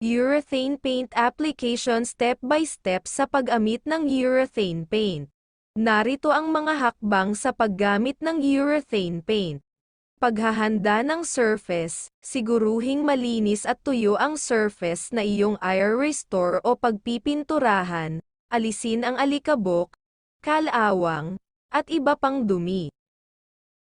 Urethane Paint Application Step by Step sa pag-amit ng urethane paint. Narito ang mga hakbang sa paggamit ng urethane paint. Paghahanda ng surface, siguruhing malinis at tuyo ang surface na iyong air restore o pagpipinturahan, alisin ang alikabok, kalawang, at iba pang dumi.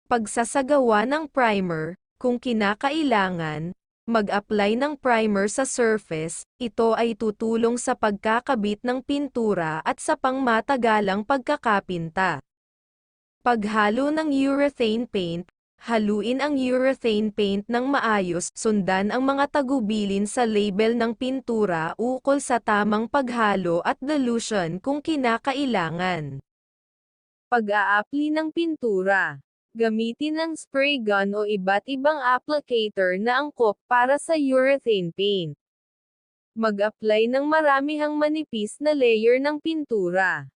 Pagsasagawa ng primer, kung kinakailangan, mag-apply ng primer sa surface, ito ay tutulong sa pagkakabit ng pintura at sa pangmatagalang pagkakapinta. Paghalo ng urethane paint, haluin ang urethane paint ng maayos, sundan ang mga tagubilin sa label ng pintura ukol sa tamang paghalo at dilution kung kinakailangan. Pag-aapli ng pintura Gamitin ang spray gun o iba't ibang applicator na angkop para sa urethane paint. Mag-apply ng maramihang manipis na layer ng pintura.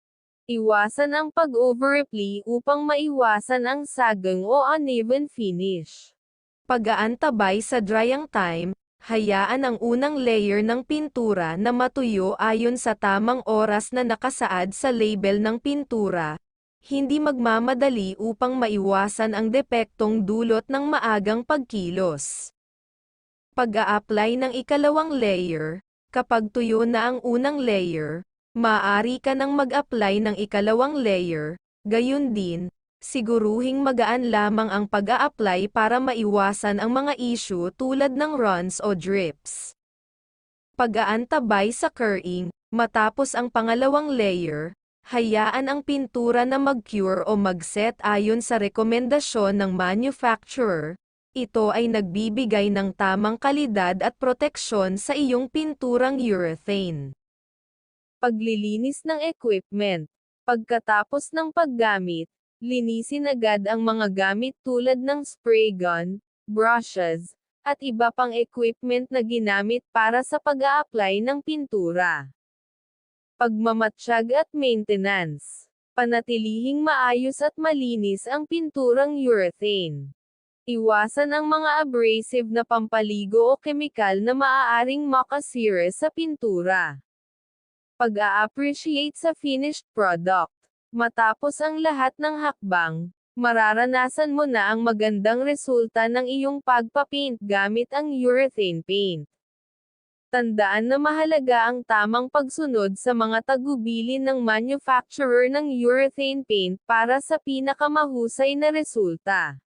Iwasan ang pag-over-apply upang maiwasan ang sagang o uneven finish. Pag-aantabay sa drying time, hayaan ang unang layer ng pintura na matuyo ayon sa tamang oras na nakasaad sa label ng pintura, hindi magmamadali upang maiwasan ang depektong dulot ng maagang pagkilos. Pag-a-apply ng ikalawang layer, kapag tuyo na ang unang layer, maaari ka nang mag-apply ng ikalawang layer, gayon din, siguruhing magaan lamang ang pag-a-apply para maiwasan ang mga issue tulad ng runs o drips. Pag-aantabay sa curring, matapos ang pangalawang layer, hayaan ang pintura na mag-cure o mag-set ayon sa rekomendasyon ng manufacturer. Ito ay nagbibigay ng tamang kalidad at proteksyon sa iyong pinturang urethane. Paglilinis ng equipment. Pagkatapos ng paggamit, linisin agad ang mga gamit tulad ng spray gun, brushes, at iba pang equipment na ginamit para sa pag-a-apply ng pintura pagmamatsyag at maintenance. Panatilihing maayos at malinis ang pinturang urethane. Iwasan ang mga abrasive na pampaligo o kemikal na maaaring makasira sa pintura. Pag-a-appreciate sa finished product. Matapos ang lahat ng hakbang, mararanasan mo na ang magandang resulta ng iyong pagpapaint gamit ang urethane paint. Tandaan na mahalaga ang tamang pagsunod sa mga tagubilin ng manufacturer ng urethane paint para sa pinakamahusay na resulta.